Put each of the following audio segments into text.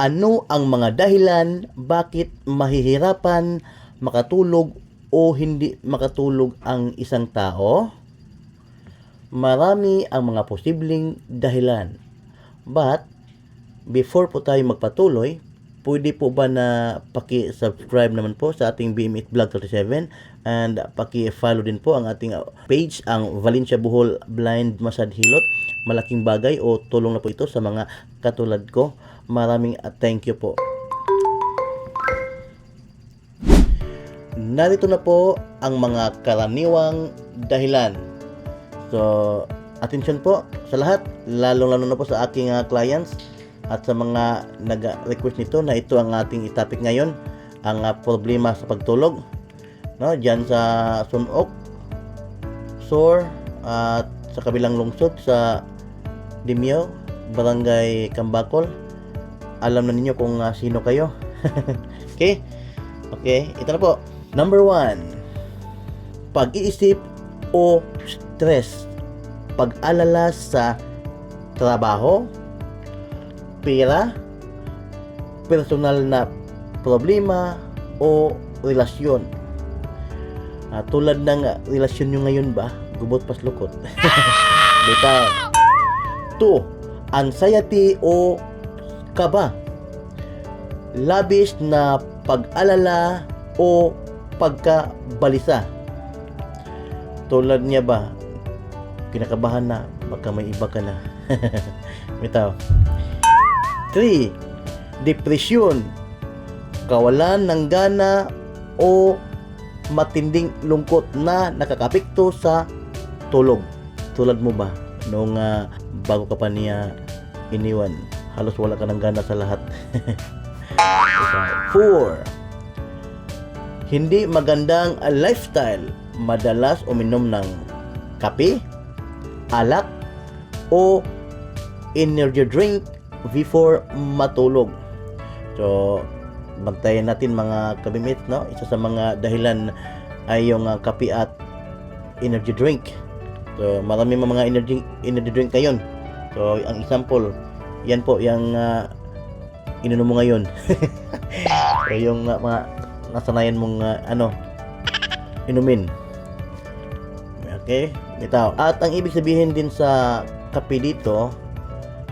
Ano ang mga dahilan bakit mahihirapan makatulog o hindi makatulog ang isang tao? Marami ang mga posibleng dahilan. But, before po tayo magpatuloy, pwede po ba na paki-subscribe naman po sa ating BM8 Vlog 37 and paki-follow din po ang ating page, ang Valencia Bohol Blind Massage Hilot. Malaking bagay o tulong na po ito sa mga katulad ko. Maraming uh, thank you po. Narito na po ang mga karaniwang dahilan. So, attention po sa lahat, lalong-lalo na po sa aking uh, clients at sa mga nag-request nito na ito ang ating topic ngayon, ang uh, problema sa pagtulog. No, diyan sa Sunok, Sor, at sa kabilang lungsod sa Dimyo, Barangay Kambakol. Alam na ninyo kung uh, sino kayo. okay? Okay, ito na po. Number one, pag-iisip o stress. Pag-alala sa trabaho, pera, personal na problema o relasyon. Ah, tulad ng ah, relasyon nyo ngayon ba? Gubot pas lukot. Bitaw. 2. Anxiety o kaba. Labis na pag-alala o pagkabalisa. Tulad niya ba? Kinakabahan na, baka may iba ka na. Bitaw. 3. Depresyon. Kawalan ng gana o matinding lungkot na nakakapekto sa tulog. Tulad mo ba? Noong ah, bago ka pa niya iniwan, halos wala ka ng gana sa lahat. 4. Hindi magandang lifestyle. Madalas uminom ng kape, alak, o energy drink before matulog. So, bantayan natin mga kabimit, no? Isa sa mga dahilan ay yung uh, kape at energy drink. So, marami mga energy energy drink ngayon. So, ang example, yan po yung uh, ininom mo ngayon. so, yung uh, mga nasanayan mong uh, ano inumin. Okay? Bitaw. At ang ibig sabihin din sa kape dito,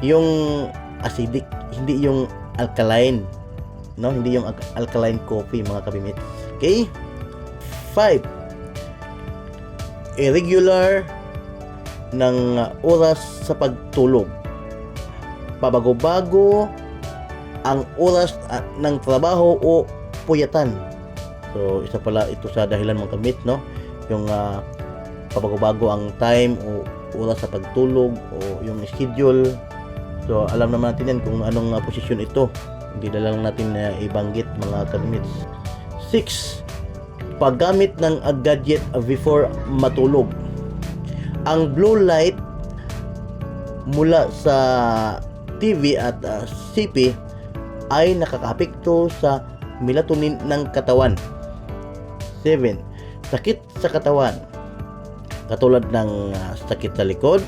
yung acidic, hindi yung alkaline. No, hindi yung al- alkaline coffee mga kabimit. Okay? 5. Irregular ng oras sa pagtulog. Pabago-bago ang oras uh, ng trabaho o puyatan. So, isa pala ito sa dahilan mga kabimit, no? Yung uh, pabago-bago ang time o oras sa pagtulog o yung schedule So, alam naman natin yan kung anong uh, posisyon ito. Hindi na lang natin uh, ibanggit mga kabinits. 6. Paggamit ng gadget before matulog. Ang blue light mula sa TV at uh, CP ay nakakapekto sa melatonin ng katawan. 7. Sakit sa katawan. Katulad ng uh, sakit sa likod,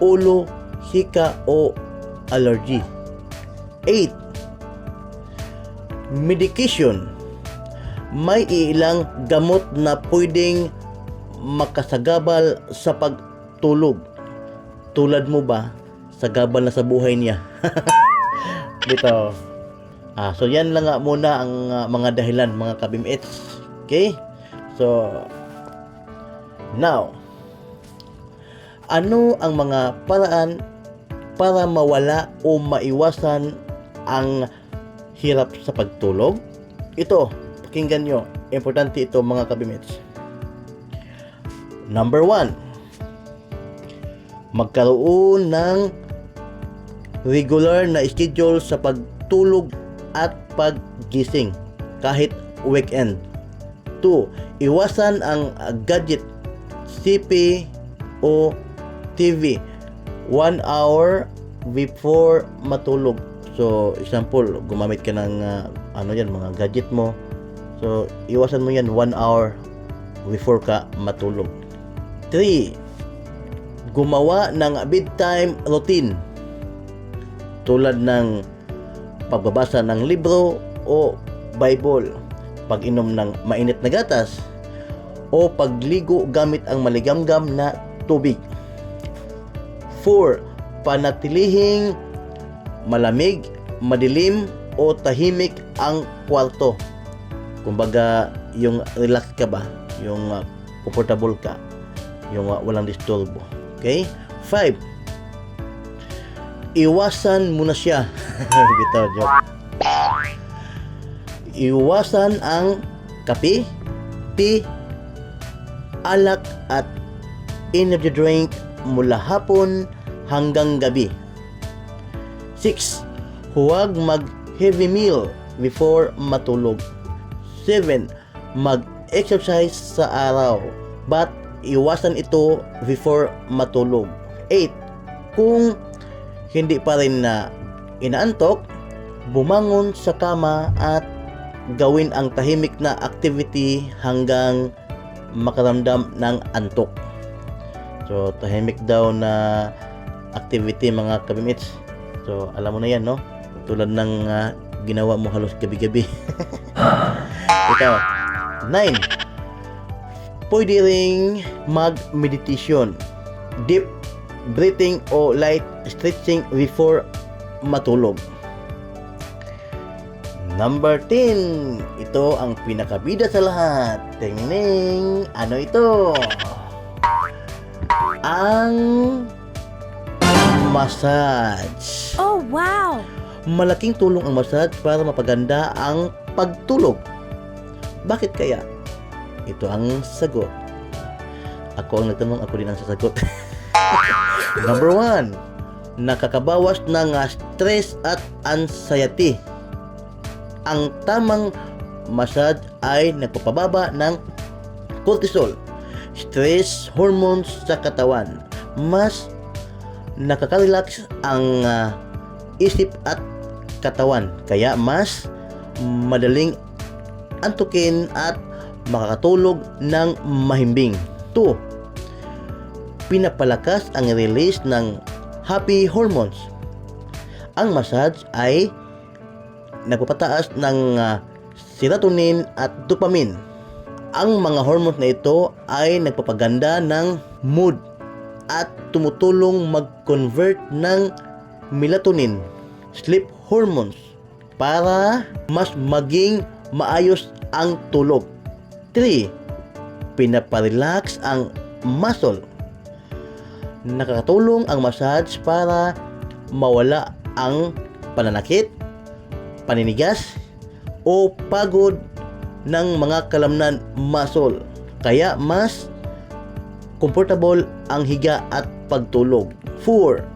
ulo, hika o allergy. 8. Medication. May ilang gamot na pwedeng makasagabal sa pagtulog. Tulad mo ba, sagabal na sa buhay niya. Dito. Ah, so yan lang nga muna ang ah, mga dahilan mga kabimets. Okay? So now ano ang mga paraan para mawala o maiwasan ang hirap sa pagtulog? Ito, pakinggan nyo. Importante ito mga kabimets. Number one, magkaroon ng regular na schedule sa pagtulog at paggising kahit weekend. 2. Iwasan ang gadget, CP o TV 1 hour before matulog. So, example, gumamit ka ng uh, ano yan, mga gadget mo. So, iwasan mo yan 1 hour before ka matulog. 3. Gumawa ng bedtime routine. Tulad ng pagbabasa ng libro o Bible, pag-inom ng mainit na gatas, o pagligo gamit ang maligamgam na tubig. 4. Panatilihing malamig, madilim o tahimik ang kwarto. Kumbaga, yung relax ka ba? Yung uh, comfortable ka? Yung uh, walang disturbo. Okay? 5. Iwasan mo na siya. Bitaw, joke. Iwasan ang kape, tea, alak at energy drink mula hapon hanggang gabi. 6. Huwag mag heavy meal before matulog. 7. Mag-exercise sa araw but iwasan ito before matulog. 8. Kung hindi pa rin na inaantok, bumangon sa kama at gawin ang tahimik na activity hanggang makaramdam ng antok. So, tahimik daw na activity mga kabimits. So, alam mo na yan, no? Tulad ng ah, ginawa mo halos gabi-gabi. Ikaw, 9. Pwede ring mag-meditation, deep breathing o light stretching before matulog. Number 10. Ito ang pinakabida sa lahat. Tingning, ano ito? Ang massage. Oh, wow! Malaking tulong ang massage para mapaganda ang pagtulog. Bakit kaya? Ito ang sagot. Ako ang nagtanong, ako din ang sasagot. Number one, nakakabawas ng ah, stress at anxiety. Ang tamang massage ay nagpapababa ng cortisol, stress hormones sa katawan. Mas nakaka-relax ang ah, isip at katawan. Kaya mas madaling antukin at makakatulog ng mahimbing. 2. Pinapalakas ang release ng happy hormones. Ang massage ay nagpapataas ng ah, serotonin at dopamine. Ang mga hormones na ito ay nagpapaganda ng mood at tumutulong mag-convert ng melatonin, sleep hormones para mas maging maayos ang tulog. 3. Pinaparelax ang muscle. Nakakatulong ang massage para mawala ang pananakit, paninigas, o pagod ng mga kalamnan muscle. Kaya mas comfortable ang higa at pagtulog. 4.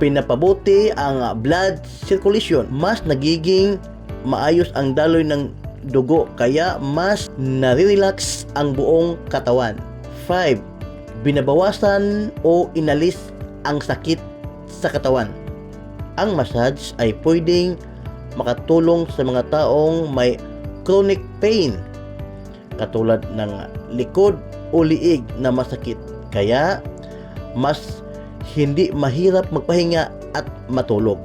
Pinapabuti ang blood circulation. Mas nagiging maayos ang daloy ng dugo kaya mas nare-relax ang buong katawan. 5. Binabawasan o inalis ang sakit sa katawan. Ang massage ay pwedeng makatulong sa mga taong may chronic pain katulad ng likod o liig na masakit. Kaya mas hindi mahirap magpahinga at matulog.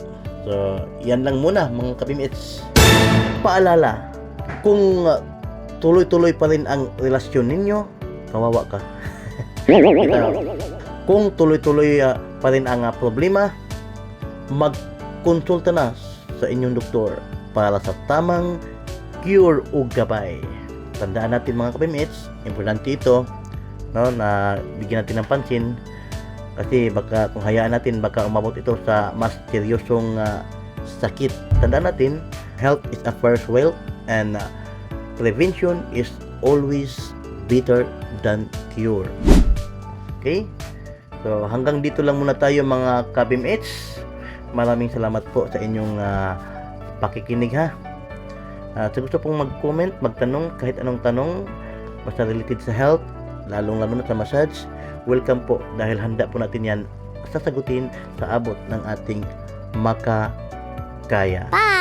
So, yan lang muna mga kapimits. Paalala, kung uh, tuloy-tuloy pa rin ang relasyon ninyo, kawawa ka. Kung tuloy-tuloy uh, pa rin ang uh, problema, magkonsulta na sa inyong doktor para sa tamang cure o gabay. Tandaan natin mga kapimits, importante ito no, na bigyan natin ng pansin kasi baka kung hayaan natin baka umabot ito sa mas seryosong uh, sakit. Tandaan natin, health is a first wealth and uh, prevention is always better than cure. Okay? So hanggang dito lang muna tayo mga kabimits. Maraming salamat po sa inyong uh, pakikinig ha. Uh, gusto pong mag-comment, magtanong kahit anong tanong basta related sa health, lalong lalo na sa massage, welcome po dahil handa po natin yan sasagutin sa abot ng ating makakaya. Bye!